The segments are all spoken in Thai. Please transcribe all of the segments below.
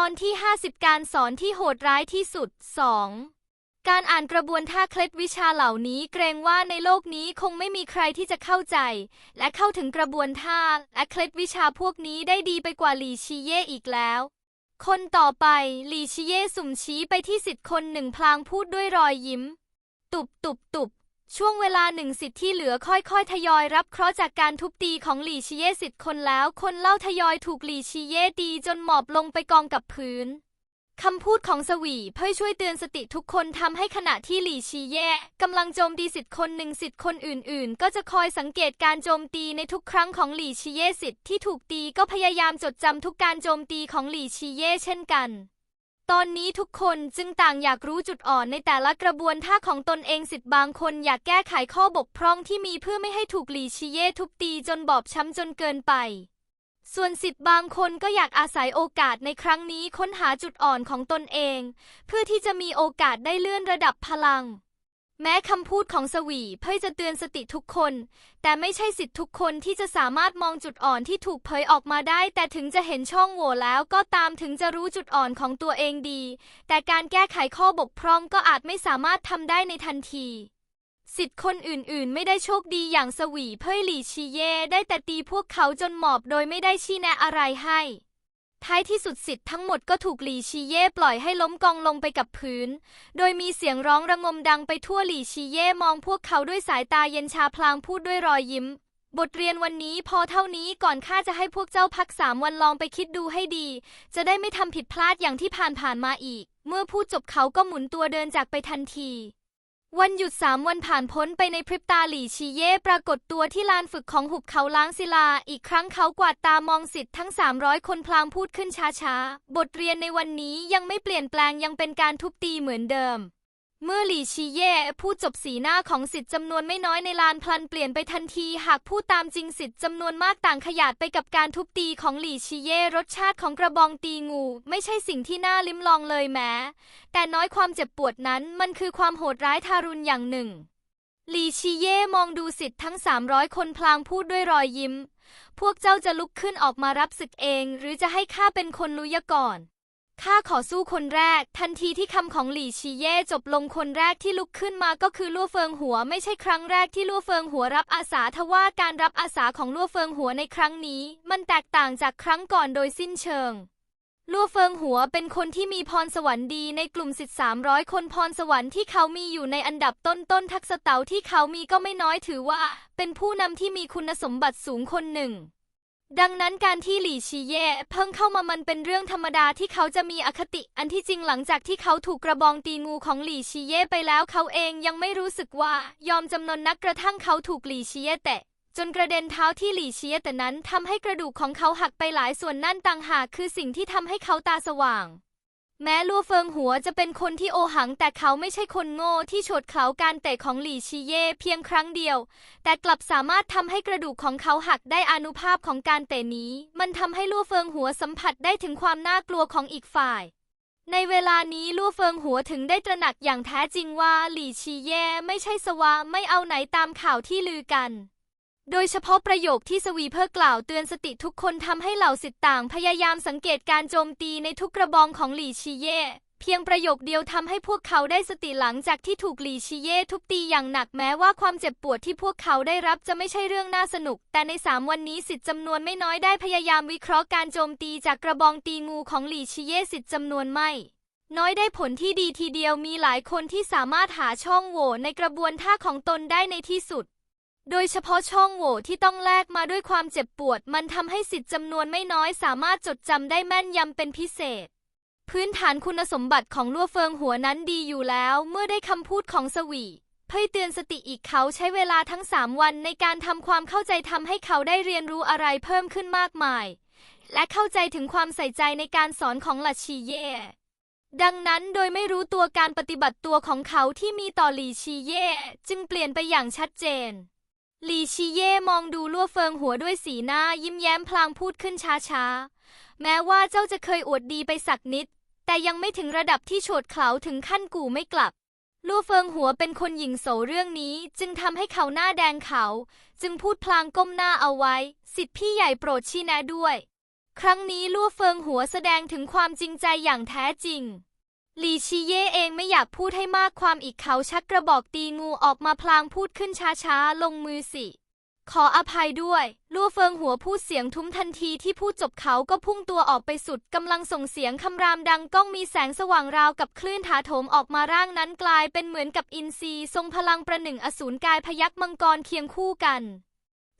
ตอนที่ 50 การสอนที่โหดร้ายที่สุด 2. การอ่านกระบวนท่าเคล็ดวิชาเหล่านี้เกรงว่าในโลกนี้คงไม่มีใครที่จะเข้าใจ และเข้าถึงกระบวนท่าและเคล็ดวิชาพวกนี้ได้ดีไปกว่าหลีชีเย่อีกแล้ว คนต่อไปหลีชีเย่สุ่มชี้ไปที่สิทธิ์คนหนึ่งพลางพูดด้วยรอยยิ้ม ตุบตุบตุบ ช่วงเวลาหนึ่งสิทธิ์ที่เหลือค่อยๆ ทยอยรับเคราะห์จากการทุบตีของหลี่ชีเย่สิทธิ์คนแล้ว คนเล่าทยอยถูกหลี่ชีเย่ตีจนหมอบลงไปกองกับพื้นคำพูดของสวีเพื่อช่วยเตือนสติทุกคนทำให้ขณะที่หลี่ชีเย่กำลังโจมตีสิทธิ์คนหนึ่งสิทธิ์คนอื่นๆ ก็จะคอยสังเกตการโจมตีในทุกครั้งของหลี่ชีเย่สิทธิ์ที่ถูกตีก็พยายามจดจำทุกการโจมตีของหลี่ชีเย่เช่นกัน ตอนนี้ทุกคนจึงต่างอยากรู้จุดอ่อนในแต่ละกระบวนท่าของตนเองสิทธิ์บางคนอยากแก้ไขข้อบกพร่องที่มีเพื่อไม่ให้ถูกหลีชีเย่ทุบตีจนบอบช้ำจนเกินไป ส่วนสิทธิ์บางคนก็อยากอาศัยโอกาสในครั้งนี้ค้นหาจุดอ่อนของตนเอง เพื่อที่จะมีโอกาสได้เลื่อนระดับพลัง แม้คำพูดของสวีเพื่อจะเตือนสติทุกคน แต่ไม่ใช่สิทธิ์ทุกคนที่จะสามารถมองจุดอ่อนที่ถูกเผยออกมาได้ แต่ถึงจะเห็นช่องโหว่แล้วก็ตามถึงจะรู้จุดอ่อนของตัวเองดี แต่การแก้ไขข้อบกพร่องก็อาจไม่สามารถทำได้ในทันทีสิทธิ์คนอื่นๆ ไม่ได้โชคดีอย่างสวีเพ่ยหลีชีเย่ได้แต่ตีพวกเขาจนหมอบโดยไม่ได้ชี้แนะอะไรให้ ท้ายที่สุดสิทธิ์ทั้งหมดก็ถูกหลี่ชีเย่ปล่อยให้ล้มกองลงไปกับพื้น โดยมีเสียงร้องระงมดังไปทั่วหลี่ชีเย่มองพวกเขาด้วยสายตาเย็นชาพลางพูดด้วยรอยยิ้ม บทเรียนวันนี้พอเท่านี้ก่อนข้าจะให้พวกเจ้าพักสามวันลองไปคิดดูให้ดี จะได้ไม่ทำผิดพลาดอย่างที่ผ่านผ่านมาอีก เมื่อพูดจบเขาก็หมุนตัวเดินจากไปทันที วันหยุดสามวันผ่านพ้นไปในพริบตาหลี่ชีเย่ปรากฏตัวที่ลานฝึกของหุบเขาล้างศิลา อีกครั้งเขากวาดตามองสิทธิ์ทั้ง 300 คนพลางพูดขึ้นช้าๆ บทเรียนในวันนี้ยังไม่เปลี่ยนแปลงยังเป็นการทุบตีเหมือนเดิม เมื่อหลี่ชีเย่พูดจบสีหน้าของสิทธิ์จำนวนไม่น้อยในลานพลันเปลี่ยนไปทันทีหากพูดตามจริงสิทธิ์จำนวนมากต่างขยาดไปกับการทุบตีของหลี่ชีเย่รสชาติของกระบองตีงู ไม่ใช่สิ่งที่น่าลิ้มลองเลยแม้ แต่น้อยความเจ็บปวดนั้นมันคือความโหดร้ายทารุณอย่างหนึ่ง หลี่ชีเย่มองดูสิทธิ์ทั้ง 300 คนพลางพูดด้วยรอยยิ้ม พวกเจ้าจะลุกขึ้นออกมารับศึกเอง หรือจะให้ข้าเป็นคนลุยก่อน ข้าขอสู้คนแรก ทันทีที่คำของหลี่ชีเย่จบลงคนแรกที่ลุกขึ้นมาก็คือลู่เฟิงหัว ไม่ใช่ครั้งแรกที่ลู่เฟิงหัวรับอาสาทว่าการรับอาสาของลู่เฟิงหัวในครั้งนี้ มันแตกต่างจากครั้งก่อนโดยสิ้นเชิงลู่เฟิงหัวเป็นคนที่มีพรสวรรค์ดีในกลุ่มสิทธิ์300คนพรสวรรค์ที่เขามีอยู่ในอันดับต้นๆทักษะเต๋าที่เขามีก็ไม่น้อยถือว่า เป็นผู้นำที่มีคุณสมบัติสูงคนหนึ่ง ดังนั้นการที่หลี่ชีเย่เพิ่งเข้ามามันเป็นเรื่องธรรมดาที่เขาจะมีอคติ อันที่จริงหลังจากที่เขาถูกกระบองตีงูของหลี่ชีเย่ไปแล้วเขาเองยังไม่รู้สึกว่ายอมจำนนนักกระทั่งเขาถูกหลี่ชีเย่เตะจนกระเด็นเท้าที่หลี่เชียแต่นั้นทำให้กระดูกของเขาหักไปหลายส่วนนั่นต่างหากคือสิ่งที่ทำให้เขาตาสว่าง แม้ลัวเฟิงหัวจะเป็นคนที่โอหังแต่เขาไม่ใช่คนโง่ที่ฉดเขาการเตะของหลี่ชีเย่เพียงครั้งเดียว แต่กลับสามารถทำให้กระดูกของเขาหักได้อานุภาพของการเตะนี้ มันทำให้ลัวเฟิงหัวสัมผัสได้ถึงความน่ากลัวของอีกฝ่าย ในเวลานี้ลู่เฟิงหัวถึงได้ตระหนักอย่างแท้จริงว่าหลี่ชีเย่ไม่ใช่สวะไม่เอาไหนตามข่าวที่ลือกัน โดยเฉพาะประโยคที่สวีเพอร์กล่าวเตือนสติทุกคนทำให้เหล่าสิทธิ์ต่างพยายามสังเกตการโจมตีในทุกกระบองของหลีชีเย่เพียงประโยคเดียวทำให้พวกเขาได้สติหลังจากที่ถูกหลีชีเย่ทุบตีอย่างหนักแม้ว่าความเจ็บปวดที่พวกเขาได้รับจะไม่ใช่เรื่องน่าสนุก แต่ในสามวันนี้สิทธิ์จำนวนไม่น้อยได้พยายามวิเคราะห์การโจมตีจากกระบองตีงูของหลีชีเย่สิทธิ์จำนวนไม่น้อยได้ผลที่ดีทีเดียวมีหลายคนที่สามารถหาช่องโหว่ในกระบวนท่าของตนได้ในที่สุด โดยเฉพาะช่องโหว่ที่ต้องแลกมาด้วยความเจ็บปวด มันทำให้สิทธิ์จำนวนไม่น้อยสามารถจดจำได้แม่นยำเป็นพิเศษ พื้นฐานคุณสมบัติของลัวเฟิงหัวนั้นดีอยู่แล้ว เมื่อได้คำพูดของสวีเพื่อเตือนสติอีกเขาใช้เวลาทั้งสามวันในการทำความเข้าใจทำให้เขาได้เรียนรู้อะไรเพิ่มขึ้นมากมาย และเข้าใจถึงความใส่ใจในการสอนของหลัชีเย่ดังนั้นโดยไม่รู้ตัวการปฏิบัติตัวของเขาที่มีต่อหลีชีเย่จึงเปลี่ยนไปอย่างชัดเจน หลี่ชีเย่มองดูลั่วเฟิงหัวด้วยสีหน้ายิ้มแย้มพลางพูดขึ้นช้าๆ แม้ว่าเจ้าจะเคยอวดดีไปสักนิด แต่ยังไม่ถึงระดับที่โฉดเขลาถึงขั้นกู่ไม่กลับลู่เฟิงหัวเป็นคนหญิงโสเรื่องนี้ จึงทำให้เขาหน้าแดงเขา จึงพูดพลางก้มหน้าเอาไว้ สิทธิพี่ใหญ่โปรดชี้แนะด้วย ครั้งนี้ลู่เฟิงหัวแสดงถึงความจริงใจอย่างแท้จริง หลีชีเย่เองไม่อยากพูดให้มากความอีกเขาชักกระบอกตีงูออกมาพลางพูดขึ้นช้าๆ ลงมือสิ ขออภัยด้วย ลู่เฟิงหัวพูดเสียงทุ้มทันทีที่พูดจบเขาก็พุ่งตัวออกไปสุดกำลังส่งเสียงคำรามดังก้องมีแสงสว่างราวกับคลื่นถาโถมออกมาร่างนั้นกลายเป็นเหมือนกับอินทรีทรงพลังประหนึ่งอสูรกายพยักมังกรเคียงคู่กัน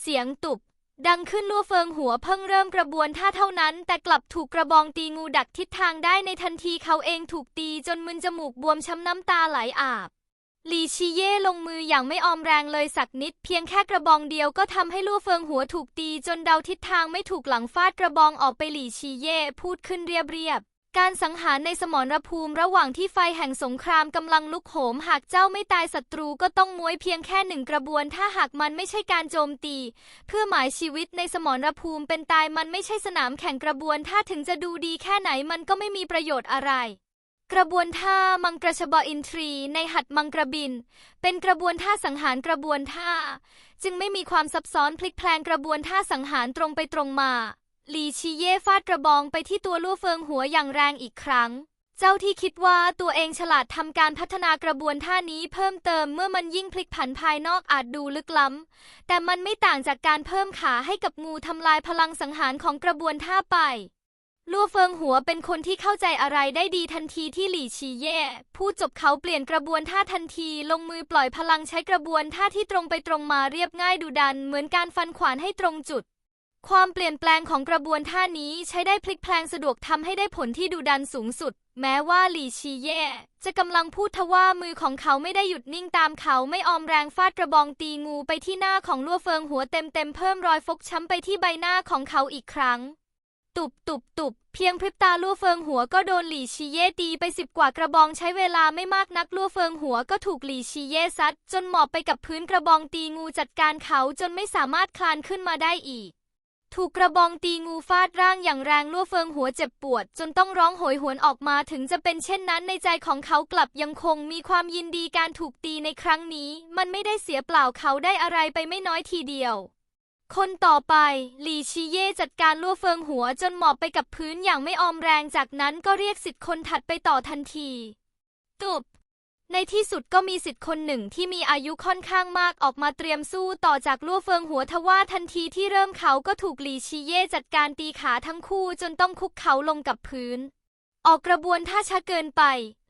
เสียงตุบ ดังขึ้นลั่วเฟิงหัวเพิ่งเริ่มกระบวนท่าเท่านั้น แต่กลับถูกกระบองตีงูดักทิศทางได้ในทันทีเขาเองถูกตีจนมึนจมูกบวมช้ำน้ำตาไหลอาบหลีชีเย่ลงมืออย่างไม่ออมแรงเลยสักนิด เพียงแค่กระบองเดียวก็ทำให้ลู่เฟิงหัวถูกตีจนเดาทิศทางไม่ถูกหลังฟาดกระบองออกไปหลีชีเย่พูดขึ้นเรียบเรียบ การสังหารในสมรภูมิระหว่างที่ไฟแห่งสงครามกำลังลุกโหม หากเจ้าไม่ตายศัตรูก็ต้องม้วยเพียงแค่หนึ่งกระบวน ถ้าหากมันไม่ใช่การโจมตี เพื่อหมายชีวิตในสมรภูมิเป็นตายมันไม่ใช่สนามแข่งกระบวน ถ้าถึงจะดูดีแค่ไหนมันก็ไม่มีประโยชน์อะไร กระบวนท่ามังกรชบอินทรี ในหัดมังกรบิน เป็นกระบวนท่าสังหารกระบวนท่า จึงไม่มีความซับซ้อนพลิกแพลงกระบวนท่าสังหารตรงไปตรงมา หลีชีเย่ฟาดกระบองไปที่ตัวลู่เฟิงหัวอย่างแรงอีกครั้ง เจ้าที่คิดว่าตัวเองฉลาดทำการพัฒนากระบวนท่านี้เพิ่มเติมเมื่อมันยิ่งพลิกผันภายนอกอาจดูลึกล้ำ แต่มันไม่ต่างจากการเพิ่มขาให้กับงูทำลายพลังสังหารของกระบวนท่าไปลู่เฟิงหัวเป็นคนที่เข้าใจอะไรได้ดีทันทีที่หลี่ชีเย่พูดจบเขาเปลี่ยนกระบวนท่าทันทีลงมือปล่อยพลังใช้กระบวนท่าที่ตรงไปตรงมาเรียบง่ายดุดัน เหมือนการฟันขวานให้ตรงจุด ความเปลี่ยนแปลงของกระบวนท่านี้ใช้ได้พลิกแพลงสะดวกทำให้ได้ผลที่ดุดันสูงสุด แม้ว่าหลี่ชีเย่จะกำลังพูดทว่ามือของเขาไม่ได้หยุดนิ่งตามเขาไม่ออมแรงฟาดกระบองตีงูไปที่หน้าของลั่วเฟิงหัวเต็มเต็มเพิ่มรอยฟกช้ำไปที่ใบหน้าของเขาอีกครั้ง ตุบตุบตุบเพียงพริบตาลู่เฟิงหัวก็โดนหลี่ชีเย่ตีไปสิบกว่ากระบองใช้เวลาไม่มากนักลู่เฟิงหัวก็ถูกหลี่ชีเย่ซัด จนหมอบไปกับพื้นกระบองตีงูจัดการเขาจนไม่สามารถคลานขึ้นมาได้อีก ถูกกระบองตีงูฟาดร่างอย่างแรงลั่วเฟิงหัวเจ็บปวด จนต้องร้องโหยหวนออกมาถึงจะเป็นเช่นนั้นในใจของเขากลับยังคงมีความยินดีการถูกตีในครั้งนี้ มันไม่ได้เสียเปล่าเขาได้อะไรไปไม่น้อยทีเดียว คนต่อไป หลี่ชีเย่จัดการลั่วเฟิงหัวจนหมอบไปกับพื้นอย่างไม่ออมแรงจากนั้นก็เรียกสิทธิ์คนถัดไปต่อทันทีตุบ ในที่สุดก็มีสิทธิ์คนหนึ่งที่มีอายุค่อนข้างมากออกมาเตรียมสู้ต่อจากลั่วเฟิงหัวทว่าทันทีที่เริ่มเขาก็ถูกหลีชีเย่จัดการตีขาทั้งคู่จนต้องคุกเขาลงกับพื้น ออกกระบวนท่าช้าเกินไป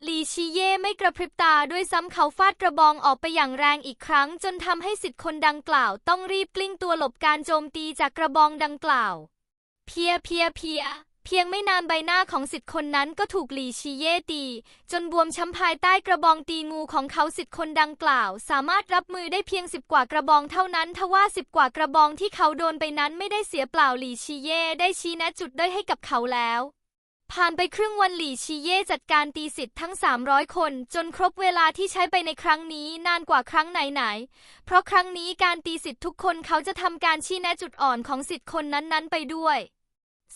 หลีชีเย่ไม่กระพริบตาด้วยซ้ำเขาฟาดกระบองออกไปอย่างแรงอีกครั้ง จนทำให้สิทธิ์คนดังกล่าว ต้องรีบกลิ้งตัวหลบการโจมตีจากกระบองดังกล่าว เพียเพียเพีย เพียงไม่นานใบหน้าของสิทธิ์คนนั้นก็ถูกหลีชีเย่ตี จนบวมช้ำภายใต้กระบองตีงูของเขาสิทธิ์คนดังกล่าว สามารถรับมือได้เพียงสิบกว่ากระบองเท่านั้นทว่าสิบกว่ากระบองที่เขาโดนไปนั้นไม่ได้เสียเปล่าหลีชีเย่ได้ชี้แนะจุดด้อยให้กับเขาแล้วผ่านไปครึ่งวันหลี่ชีเย่จัดการตีสิทธิ์ทั้ง 300 คน จนครบเวลาที่ใช้ไปในครั้งนี้นานกว่าครั้งไหนๆ เพราะครั้งนี้การตีสิทธิ์ทุกคนเขาจะทำการชี้แนะจุดอ่อนของสิทธิ์คนนั้นๆไปด้วย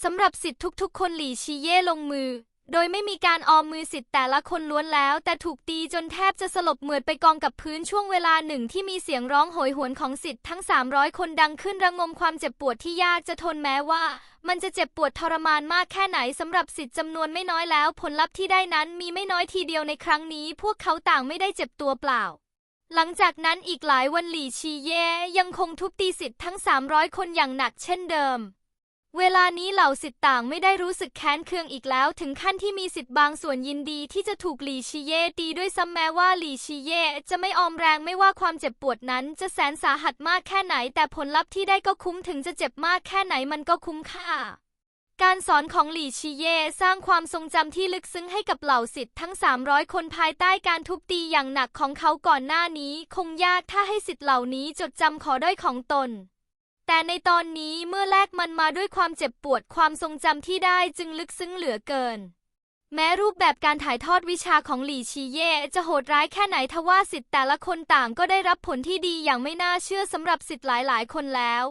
สำหรับสิทธิ์ทุกๆ คนหลี่ชีเย่ลงมือ โดยไม่มีการออมมือสิทธิ์แต่ละคนล้วนแล้ว แต่ถูกตีจนแทบจะสลบเหมือดไปกองกับพื้นช่วงเวลาหนึ่งที่มีเสียงร้องโหยหวนของสิทธิ์ทั้ง 300 คนดังขึ้นระงมความเจ็บปวดที่ยากจะทนแม้ว่า มันจะเจ็บปวดทรมานมากแค่ไหนสำหรับสิทธิ์จำนวนไม่น้อยแล้ว ผลลัพธ์ที่ได้นั้นมีไม่น้อยทีเดียวในครั้งนี้ พวกเขาต่างไม่ได้เจ็บตัวเปล่าหลังจากนั้นอีกหลายวันหลี่ชีเย่ยังคงทุบตีสิทธิ์ทั้ง 300 คนอย่างหนักเช่นเดิม เวลานี้เหล่าสิทธิ์ต่างไม่ได้รู้สึกแค้นเคืองอีกแล้ว ถึงขั้นที่มีสิทธิ์บางส่วนยินดีที่จะถูกหลีชีเย่ตีด้วยซ้ำแม้ว่าหลีชีเย่จะไม่ออมแรงไม่ว่าความเจ็บปวดนั้น จะแสนสาหัสมากแค่ไหน แต่ผลลัพธ์ที่ได้ก็คุ้มถึงจะเจ็บมากแค่ไหนมันก็คุ้มค่า การสอนของหลี่ชีเย่สร้างความทรงจำที่ลึกซึ้งให้กับเหล่าสิทธิ์ทั้ง 300 คนภายใต้การทุบตีอย่างหนักของเขาก่อนหน้านี้ คงยากถ้าให้สิทธิ์เหล่านี้จดจำขอด้อยของตน แต่ในตอนนี้เมื่อแลกมันมาด้วยความเจ็บปวดความทรงจำที่ได้จึงลึกซึ้งเหลือเกิน แม้รูปแบบการถ่ายทอดวิชาของหลี่ชีเย่จะโหดร้ายแค่ไหนทว่าสิทธิ์แต่ละคนต่างก็ได้รับผลที่ดีอย่างไม่น่าเชื่อสำหรับสิทธิ์หลายๆ คนแล้ว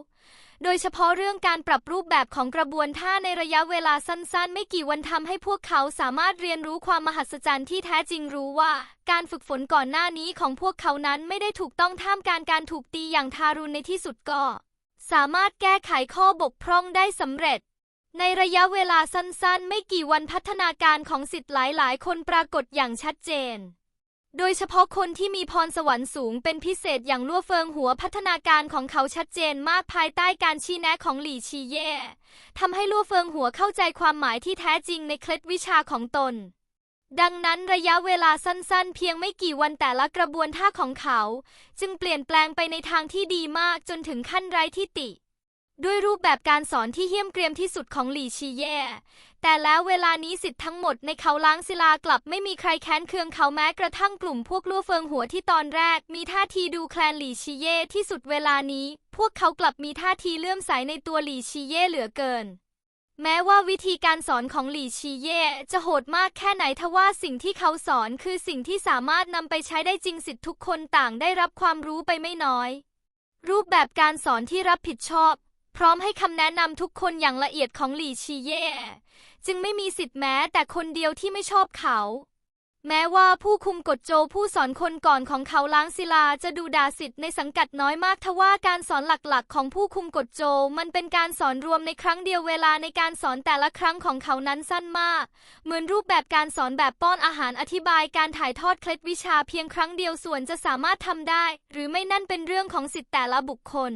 โดยเฉพาะเรื่องการปรับรูปแบบของกระบวนท่าในระยะเวลาสั้นๆ ไม่กี่วันทำให้พวกเขาสามารถเรียนรู้ความมหัศจรรย์ที่แท้จริงรู้ว่า การฝึกฝนก่อนหน้านี้ของพวกเขานั้นไม่ได้ถูกต้องท่ามกลารการถูกตีอย่างทารุณในที่สุดก็ สามารถแก้ไขข้อบกพร่องได้สำเร็จ ในระยะเวลาสั้นๆ ไม่กี่วันพัฒนาการของสิทธิ์หลายๆ คนปรากฏอย่างชัดเจน โดยเฉพาะคนที่มีพรสวรรค์สูงเป็นพิเศษอย่างลั่วเฟิงหัวพัฒนาการของเขาชัดเจนมากภายใต้การชี้แนะของหลี่ชีเย่ทำให้ลั่วเฟิงหัวเข้าใจความหมายที่แท้จริงในเคล็ดวิชาของตน ดังนั้นระยะเวลาสั้นๆ เพียงไม่กี่วันแต่ละกระบวนท่าของเขา จึงเปลี่ยนแปลงไปในทางที่ดีมากจนถึงขั้นไร้ที่ติ ด้วยรูปแบบการสอนที่เหี้ยมเกรียมที่สุดของหลี่ชีเย่แต่แล้วเวลานี้สิทธิ์ทั้งหมดในเขาล้างศิลากลับไม่มีใครแค้นเคืองเขาแม้กระทั่งกลุ่มพวกลั่เฟิงหัวที่ตอนแรก มีท่าทีดูแคลนหลี่ชีเย่ที่สุดเวลานี้ พวกเขากลับมีท่าทีเลื่อมใสในตัวหลี่ชีเย่เหลือเกิน แม้ว่าวิธีการสอนของหลี่ชีเย่จะโหดมากแค่ไหนทว่าสิ่งที่เขาสอนคือสิ่งที่สามารถนำไปใช้ได้จริงสิทธิ์ทุกคนต่างได้รับความรู้ไปไม่น้อย รูปแบบการสอนที่รับผิดชอบ พร้อมให้คำแนะนำทุกคนอย่างละเอียดของหลี่ชีเย่จึงไม่มีสิทธิ์แม้แต่คนเดียวที่ไม่ชอบเขา แม้ว่าผู้คุมกฎโจผู้สอนคนก่อนของเขาล้างศิลาจะดูดาสิทธิ์ในสังกัดน้อยมากทว่าการสอนหลักๆ ของผู้คุมกฎโจมันเป็นการสอนรวมในครั้งเดียวเวลาในการสอนแต่ละครั้งของเขานั้นสั้นมาก เหมือนรูปแบบการสอนแบบป้อนอาหารอธิบายการถ่ายทอดเคล็ดวิชาเพียงครั้งเดียวส่วนจะสามารถทำได้ หรือไม่นั่นเป็นเรื่องของสิทธิ์แต่ละบุคคล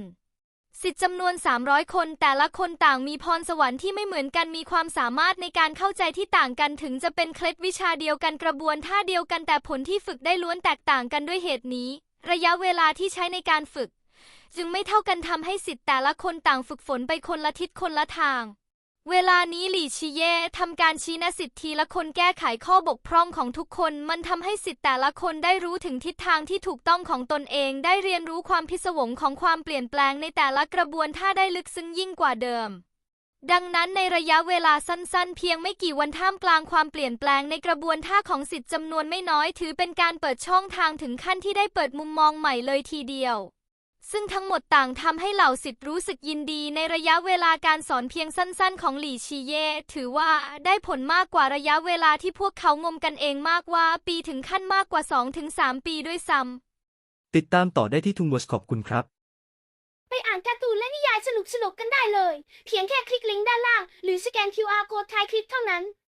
สิทธิ์จำนวน 300 คน แต่ละคนต่างมีพรสวรรค์ที่ไม่เหมือนกันมีความสามารถในการเข้าใจที่ต่างกันถึงจะเป็นเคล็ดวิชาเดียวกันกระบวนท่าเดียวกันแต่ผลที่ฝึกได้ล้วนแตกต่างกันด้วยเหตุนี้ ระยะเวลาที่ใช้ในการฝึก จึงไม่เท่ากันทำให้สิทธิ์แต่ละคนต่างฝึกฝนไปคนละทิศคนละทาง เวลานี้หลี่ชีเย่ทำการชี้แนะสิทธิ์ทีละคนแก้ไขข้อบกพร่องของทุกคน มันทำให้สิทธิ์แต่ละคนได้รู้ถึงทิศทางที่ถูกต้องของตนเอง ได้เรียนรู้ความพิศวงของความเปลี่ยนแปลงในแต่ละกระบวนท่าได้ลึกซึ้งยิ่งกว่าเดิม ดังนั้นในระยะเวลาสั้นๆ เพียงไม่กี่วันท่ามกลางความเปลี่ยนแปลงในกระบวนท่าของสิทธิ์จำนวนไม่น้อย ถือเป็นการเปิดช่องทางถึงขั้นที่ได้เปิดมุมมองใหม่เลยทีเดียว ซึ่งทั้งหมดต่างทำให้เหล่าสิทธิ์รู้สึกยินดีในระยะเวลาการสอนเพียงสั้นๆ ของหลี่ชีเย่ ถือว่าได้ผลมากกว่าระยะเวลาที่พวกเขางมกันเองมากว่าปีถึงขั้นมากกว่า 2-3 ปีด้วยซ้ำติดตามต่อได้ที่ทุงวสขอบคุณครับ ไปอ่านการ์ตูนและนิยายสนุกๆกันได้เลย เพียงแค่คลิกลิงก์ด้านล่าง หรือสแกน QR โค้ดท้ายคลิปเท่านั้น